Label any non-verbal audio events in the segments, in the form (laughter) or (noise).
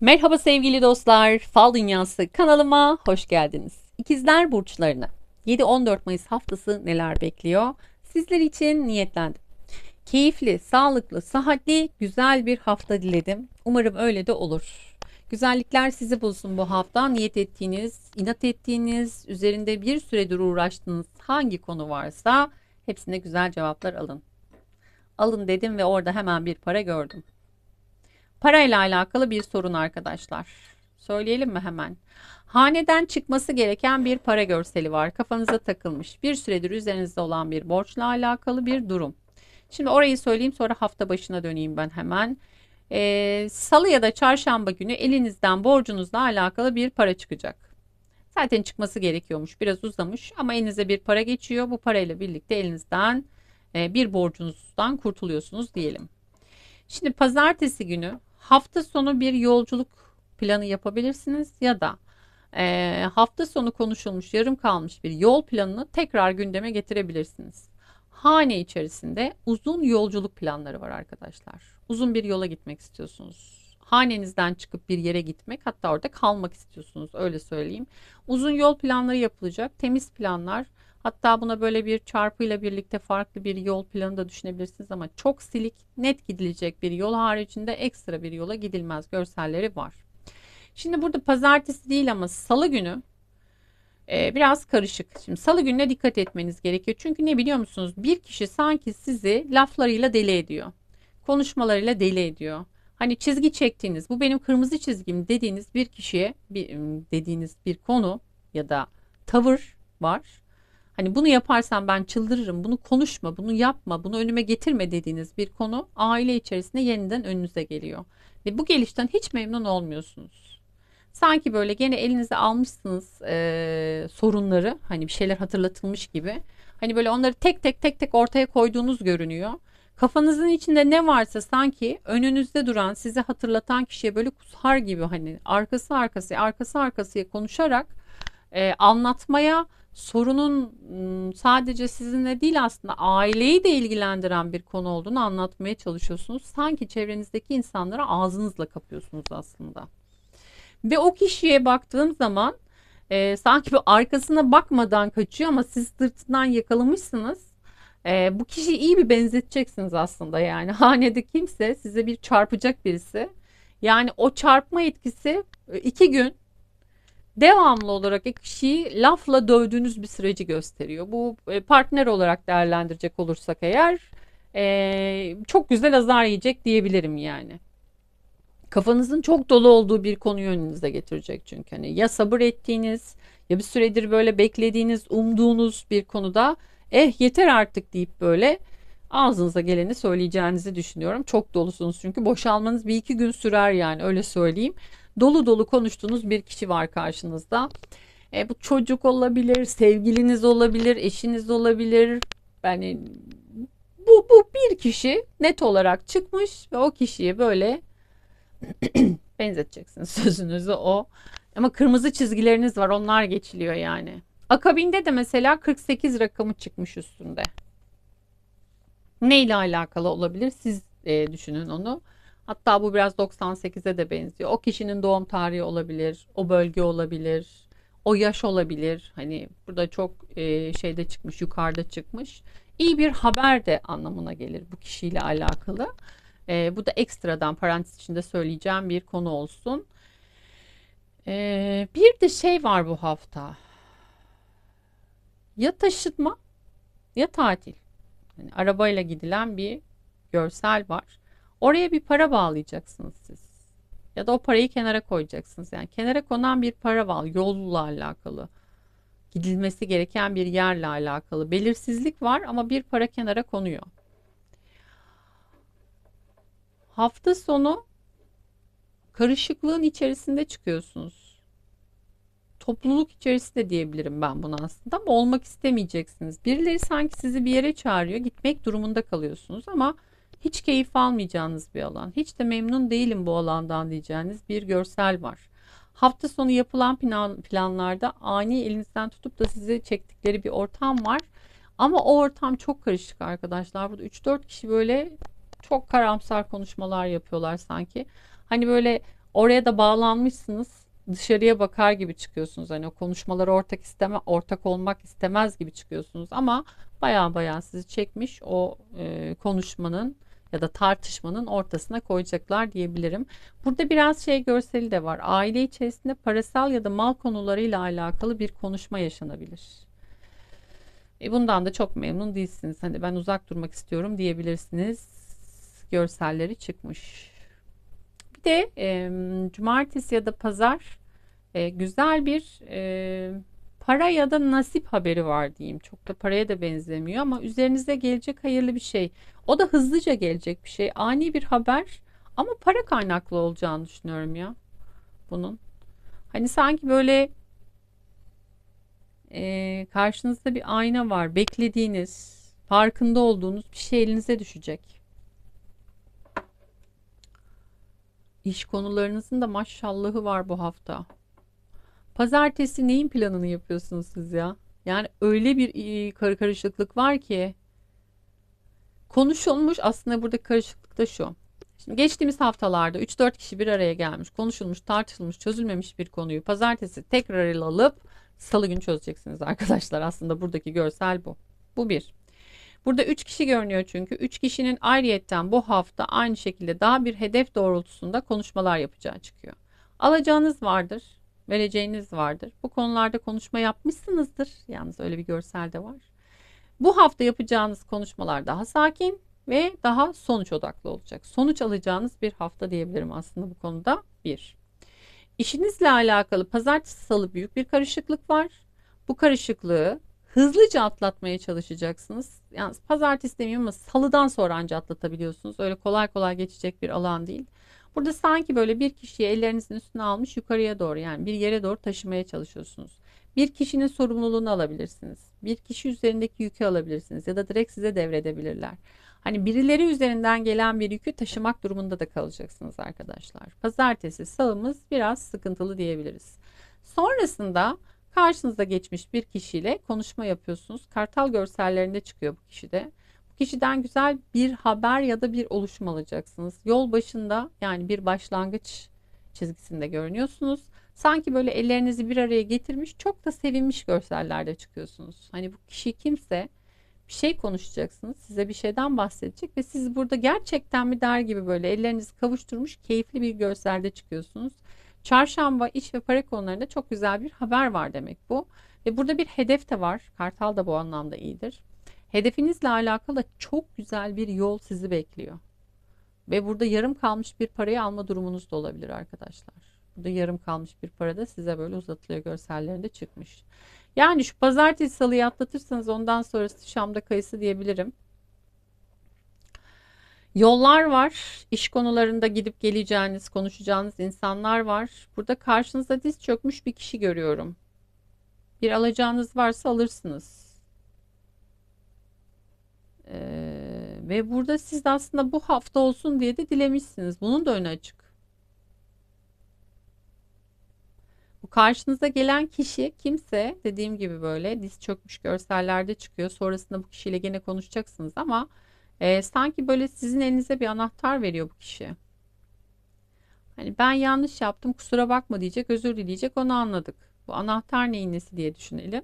Merhaba sevgili dostlar, Fal Dünyası kanalıma hoş geldiniz. İkizler burçlarını 7-14 Mayıs haftası neler bekliyor? Sizler için niyetlendim. Keyifli, sağlıklı, sıhhatli, güzel bir hafta diledim. Umarım öyle de olur. Güzellikler sizi bulsun bu hafta. Niyet ettiğiniz, inat ettiğiniz, üzerinde bir süredir uğraştığınız hangi konu varsa hepsine güzel cevaplar alın. Alın dedim ve orada hemen bir para gördüm. Parayla alakalı bir sorun arkadaşlar. Söyleyelim mi hemen? Haneden çıkması gereken bir para görseli var. Kafanıza takılmış. Bir süredir üzerinizde olan bir borçla alakalı bir durum. Şimdi orayı söyleyeyim sonra hafta başına döneyim ben hemen. Ee, Salı ya da çarşamba günü elinizden borcunuzla alakalı bir para çıkacak. Zaten çıkması gerekiyormuş. Biraz uzamış ama elinize bir para geçiyor. Bu parayla birlikte elinizden e, bir borcunuzdan kurtuluyorsunuz diyelim. Şimdi pazartesi günü hafta sonu bir yolculuk planı yapabilirsiniz ya da e, hafta sonu konuşulmuş yarım kalmış bir yol planını tekrar gündeme getirebilirsiniz. Hane içerisinde uzun yolculuk planları var arkadaşlar. Uzun bir yola gitmek istiyorsunuz. Hanenizden çıkıp bir yere gitmek hatta orada kalmak istiyorsunuz öyle söyleyeyim. Uzun yol planları yapılacak. Temiz planlar Hatta buna böyle bir çarpıyla birlikte farklı bir yol planı da düşünebilirsiniz ama çok silik, net gidilecek bir yol haricinde ekstra bir yola gidilmez görselleri var. Şimdi burada pazartesi değil ama salı günü e, biraz karışık. Şimdi salı gününe dikkat etmeniz gerekiyor. Çünkü ne biliyor musunuz? Bir kişi sanki sizi laflarıyla deli ediyor. Konuşmalarıyla deli ediyor. Hani çizgi çektiğiniz, bu benim kırmızı çizgim dediğiniz bir kişiye bir, dediğiniz bir konu ya da tavır var Hani bunu yaparsan ben çıldırırım, bunu konuşma, bunu yapma, bunu önüme getirme dediğiniz bir konu aile içerisinde yeniden önünüze geliyor. Ve bu gelişten hiç memnun olmuyorsunuz. Sanki böyle gene elinize almışsınız e, sorunları, hani bir şeyler hatırlatılmış gibi. Hani böyle onları tek tek tek tek ortaya koyduğunuz görünüyor. Kafanızın içinde ne varsa sanki önünüzde duran, sizi hatırlatan kişiye böyle kusar gibi hani arkası arkası arkası arkasıya konuşarak e, anlatmaya sorunun sadece sizinle değil aslında aileyi de ilgilendiren bir konu olduğunu anlatmaya çalışıyorsunuz. Sanki çevrenizdeki insanlara ağzınızla kapıyorsunuz aslında. Ve o kişiye baktığım zaman e, sanki bir arkasına bakmadan kaçıyor ama siz sırtından yakalamışsınız. E, bu kişiyi iyi bir benzeteceksiniz aslında yani (laughs) hanede kimse size bir çarpacak birisi. Yani o çarpma etkisi iki gün devamlı olarak kişiyi lafla dövdüğünüz bir süreci gösteriyor. Bu e, partner olarak değerlendirecek olursak eğer e, çok güzel azar yiyecek diyebilirim yani. Kafanızın çok dolu olduğu bir konuyu önünüze getirecek çünkü hani ya sabır ettiğiniz ya bir süredir böyle beklediğiniz, umduğunuz bir konuda eh yeter artık deyip böyle ağzınıza geleni söyleyeceğinizi düşünüyorum. Çok dolusunuz çünkü boşalmanız bir iki gün sürer yani öyle söyleyeyim dolu dolu konuştuğunuz bir kişi var karşınızda. E, bu çocuk olabilir, sevgiliniz olabilir, eşiniz olabilir. Yani bu, bu bir kişi net olarak çıkmış ve o kişiye böyle (clears throat) benzeteceksiniz sözünüzü o. Ama kırmızı çizgileriniz var onlar geçiliyor yani. Akabinde de mesela 48 rakamı çıkmış üstünde. Ne ile alakalı olabilir? Siz e, düşünün onu. Hatta bu biraz 98'e de benziyor. O kişinin doğum tarihi olabilir, o bölge olabilir, o yaş olabilir. Hani burada çok e, şeyde çıkmış, yukarıda çıkmış. İyi bir haber de anlamına gelir bu kişiyle alakalı. E, bu da ekstradan parantez içinde söyleyeceğim bir konu olsun. E, bir de şey var bu hafta. Ya taşıtma ya tatil. Yani arabayla gidilen bir görsel var. Oraya bir para bağlayacaksınız siz. Ya da o parayı kenara koyacaksınız. Yani kenara konan bir para var yolla alakalı. Gidilmesi gereken bir yerle alakalı. Belirsizlik var ama bir para kenara konuyor. Hafta sonu karışıklığın içerisinde çıkıyorsunuz. Topluluk içerisinde diyebilirim ben bunu aslında ama olmak istemeyeceksiniz. Birileri sanki sizi bir yere çağırıyor, gitmek durumunda kalıyorsunuz ama hiç keyif almayacağınız bir alan. Hiç de memnun değilim bu alandan diyeceğiniz bir görsel var. Hafta sonu yapılan plan, planlarda ani elinizden tutup da sizi çektikleri bir ortam var. Ama o ortam çok karışık arkadaşlar. Burada 3-4 kişi böyle çok karamsar konuşmalar yapıyorlar sanki. Hani böyle oraya da bağlanmışsınız. Dışarıya bakar gibi çıkıyorsunuz. Hani o konuşmalara ortak isteme, ortak olmak istemez gibi çıkıyorsunuz. Ama baya baya sizi çekmiş o e, konuşmanın ya da tartışmanın ortasına koyacaklar diyebilirim. Burada biraz şey görseli de var. Aile içerisinde parasal ya da mal konularıyla alakalı bir konuşma yaşanabilir. E bundan da çok memnun değilsiniz. Hani ben uzak durmak istiyorum diyebilirsiniz. Görselleri çıkmış. Bir de e, cumartesi ya da pazar e, güzel bir e, para ya da nasip haberi var diyeyim. Çok da paraya da benzemiyor ama üzerinize gelecek hayırlı bir şey. O da hızlıca gelecek bir şey. Ani bir haber ama para kaynaklı olacağını düşünüyorum ya bunun. Hani sanki böyle e, karşınızda bir ayna var. Beklediğiniz, farkında olduğunuz bir şey elinize düşecek. İş konularınızın da maşallahı var bu hafta. Pazartesi neyin planını yapıyorsunuz siz ya? Yani öyle bir e, karı karışıklık var ki konuşulmuş aslında burada karışıklık da şu. Şimdi geçtiğimiz haftalarda 3-4 kişi bir araya gelmiş, konuşulmuş, tartışılmış, çözülmemiş bir konuyu pazartesi tekrar ele alıp salı günü çözeceksiniz arkadaşlar. Aslında buradaki görsel bu. Bu bir. Burada 3 kişi görünüyor çünkü. 3 kişinin ayrıyetten bu hafta aynı şekilde daha bir hedef doğrultusunda konuşmalar yapacağı çıkıyor. Alacağınız vardır vereceğiniz vardır. Bu konularda konuşma yapmışsınızdır. Yalnız öyle bir görsel de var. Bu hafta yapacağınız konuşmalar daha sakin ve daha sonuç odaklı olacak. Sonuç alacağınız bir hafta diyebilirim aslında bu konuda. Bir. İşinizle alakalı pazartesi salı büyük bir karışıklık var. Bu karışıklığı hızlıca atlatmaya çalışacaksınız. Yani pazartesi demeyeyim ama salıdan sonra anca atlatabiliyorsunuz. Öyle kolay kolay geçecek bir alan değil. Burada sanki böyle bir kişiyi ellerinizin üstüne almış yukarıya doğru yani bir yere doğru taşımaya çalışıyorsunuz. Bir kişinin sorumluluğunu alabilirsiniz. Bir kişi üzerindeki yükü alabilirsiniz ya da direkt size devredebilirler. Hani birileri üzerinden gelen bir yükü taşımak durumunda da kalacaksınız arkadaşlar. Pazartesi sağımız biraz sıkıntılı diyebiliriz. Sonrasında karşınıza geçmiş bir kişiyle konuşma yapıyorsunuz. Kartal görsellerinde çıkıyor bu kişide kişiden güzel bir haber ya da bir oluşum alacaksınız. Yol başında yani bir başlangıç çizgisinde görünüyorsunuz. Sanki böyle ellerinizi bir araya getirmiş çok da sevinmiş görsellerde çıkıyorsunuz. Hani bu kişi kimse bir şey konuşacaksınız. Size bir şeyden bahsedecek ve siz burada gerçekten mi der gibi böyle ellerinizi kavuşturmuş keyifli bir görselde çıkıyorsunuz. Çarşamba iş ve para konularında çok güzel bir haber var demek bu. Ve burada bir hedef de var. Kartal da bu anlamda iyidir. Hedefinizle alakalı çok güzel bir yol sizi bekliyor. Ve burada yarım kalmış bir parayı alma durumunuz da olabilir arkadaşlar. Burada yarım kalmış bir para da size böyle uzatılıyor görsellerinde çıkmış. Yani şu pazartesi salıyı atlatırsanız ondan sonrası Şam'da kayısı diyebilirim. Yollar var. İş konularında gidip geleceğiniz, konuşacağınız insanlar var. Burada karşınızda diz çökmüş bir kişi görüyorum. Bir alacağınız varsa alırsınız. Ee, ve burada siz de aslında bu hafta olsun diye de dilemişsiniz. Bunun da önü açık. Bu karşınıza gelen kişi kimse dediğim gibi böyle diz çökmüş görsellerde çıkıyor. Sonrasında bu kişiyle gene konuşacaksınız ama e, sanki böyle sizin elinize bir anahtar veriyor bu kişi. Hani ben yanlış yaptım kusura bakma diyecek özür dileyecek onu anladık. Bu anahtar neyin nesi diye düşünelim.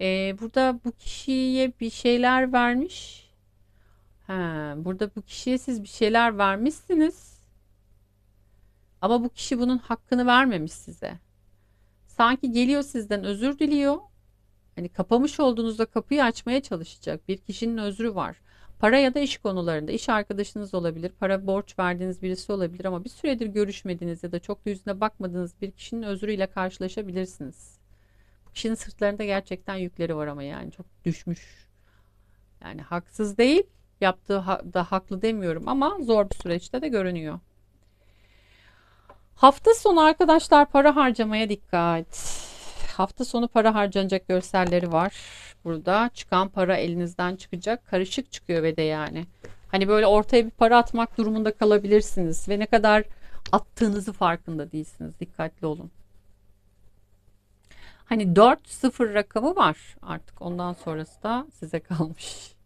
Ee, burada bu kişiye bir şeyler vermiş. Ha, burada bu kişiye siz bir şeyler vermişsiniz. Ama bu kişi bunun hakkını vermemiş size. Sanki geliyor sizden özür diliyor. Hani kapamış olduğunuzda kapıyı açmaya çalışacak. Bir kişinin özrü var. Para ya da iş konularında iş arkadaşınız olabilir. Para borç verdiğiniz birisi olabilir ama bir süredir görüşmediğiniz ya da çok da yüzüne bakmadığınız bir kişinin özrüyle karşılaşabilirsiniz kişinin sırtlarında gerçekten yükleri var ama yani çok düşmüş. Yani haksız değil. Yaptığı da haklı demiyorum ama zor bir süreçte de görünüyor. Hafta sonu arkadaşlar para harcamaya dikkat. Hafta sonu para harcanacak görselleri var. Burada çıkan para elinizden çıkacak. Karışık çıkıyor ve de yani. Hani böyle ortaya bir para atmak durumunda kalabilirsiniz ve ne kadar attığınızı farkında değilsiniz. Dikkatli olun. Hani 4 0 rakamı var artık ondan sonrası da size kalmış.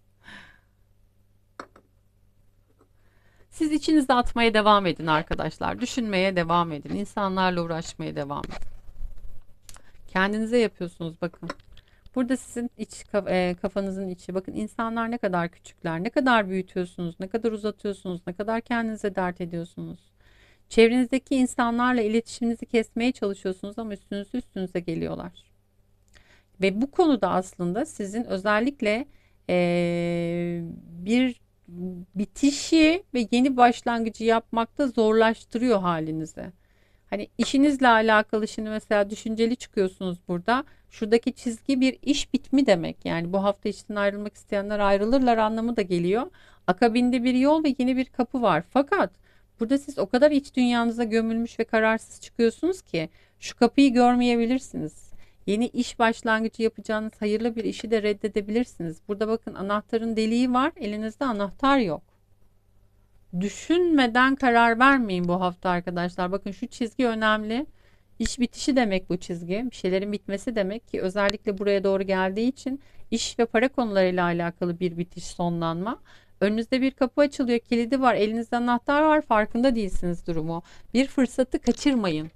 Siz içinize atmaya devam edin arkadaşlar. Düşünmeye devam edin. İnsanlarla uğraşmaya devam edin. Kendinize yapıyorsunuz bakın. Burada sizin iç e, kafanızın içi. Bakın insanlar ne kadar küçükler, ne kadar büyütüyorsunuz, ne kadar uzatıyorsunuz, ne kadar kendinize dert ediyorsunuz. Çevrenizdeki insanlarla iletişiminizi kesmeye çalışıyorsunuz ama üstünüze üstünüze geliyorlar. Ve bu konuda aslında sizin özellikle eee, bir bitişi ve yeni başlangıcı yapmakta zorlaştırıyor halinizi. Hani işinizle alakalı şimdi mesela düşünceli çıkıyorsunuz burada. Şuradaki çizgi bir iş bitmi demek. Yani bu hafta işten ayrılmak isteyenler ayrılırlar anlamı da geliyor. Akabinde bir yol ve yeni bir kapı var. Fakat burada siz o kadar iç dünyanıza gömülmüş ve kararsız çıkıyorsunuz ki şu kapıyı görmeyebilirsiniz. Yeni iş başlangıcı yapacağınız hayırlı bir işi de reddedebilirsiniz. Burada bakın anahtarın deliği var, elinizde anahtar yok. Düşünmeden karar vermeyin bu hafta arkadaşlar. Bakın şu çizgi önemli. İş bitişi demek bu çizgi. Bir şeylerin bitmesi demek ki özellikle buraya doğru geldiği için iş ve para konularıyla alakalı bir bitiş, sonlanma. Önünüzde bir kapı açılıyor, kilidi var, elinizde anahtar var, farkında değilsiniz durumu. Bir fırsatı kaçırmayın.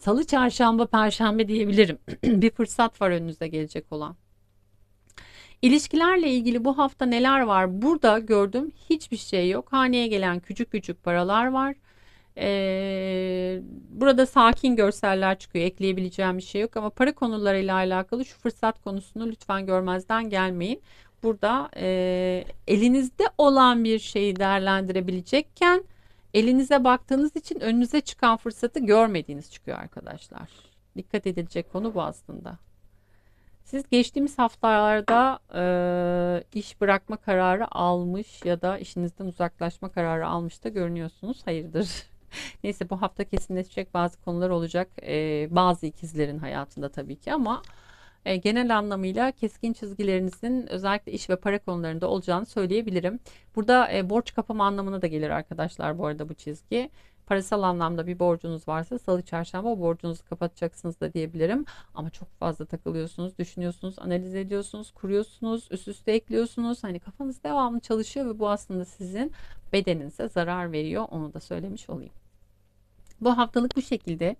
Salı, çarşamba, perşembe diyebilirim. (clears throat) bir fırsat var önünüze gelecek olan. İlişkilerle ilgili bu hafta neler var? Burada gördüm hiçbir şey yok. Haneye gelen küçük küçük paralar var. Ee, burada sakin görseller çıkıyor. Ekleyebileceğim bir şey yok ama para konularıyla alakalı şu fırsat konusunu lütfen görmezden gelmeyin. Burada e, elinizde olan bir şeyi değerlendirebilecekken elinize baktığınız için önünüze çıkan fırsatı görmediğiniz çıkıyor arkadaşlar. Dikkat edilecek konu bu aslında. Siz geçtiğimiz haftalarda e, iş bırakma kararı almış ya da işinizden uzaklaşma kararı almış da görünüyorsunuz. Hayırdır? (laughs) Neyse bu hafta kesinleşecek bazı konular olacak. E, bazı ikizlerin hayatında tabii ki ama e, genel anlamıyla keskin çizgilerinizin özellikle iş ve para konularında olacağını söyleyebilirim. Burada e, borç kapama anlamına da gelir arkadaşlar bu arada bu çizgi. Parasal anlamda bir borcunuz varsa salı çarşamba o borcunuzu kapatacaksınız da diyebilirim. Ama çok fazla takılıyorsunuz, düşünüyorsunuz, analiz ediyorsunuz, kuruyorsunuz, üst üste ekliyorsunuz. Hani kafanız devamlı çalışıyor ve bu aslında sizin bedeninize zarar veriyor. Onu da söylemiş olayım. Bu haftalık bu şekilde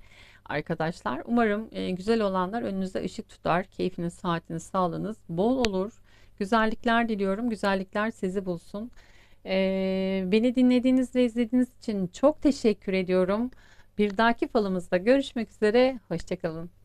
arkadaşlar. Umarım e, güzel olanlar önünüze ışık tutar. Keyfiniz, saatiniz, sağlığınız bol olur. Güzellikler diliyorum. Güzellikler sizi bulsun. E, beni dinlediğiniz ve izlediğiniz için çok teşekkür ediyorum. Bir dahaki falımızda görüşmek üzere. Hoşçakalın.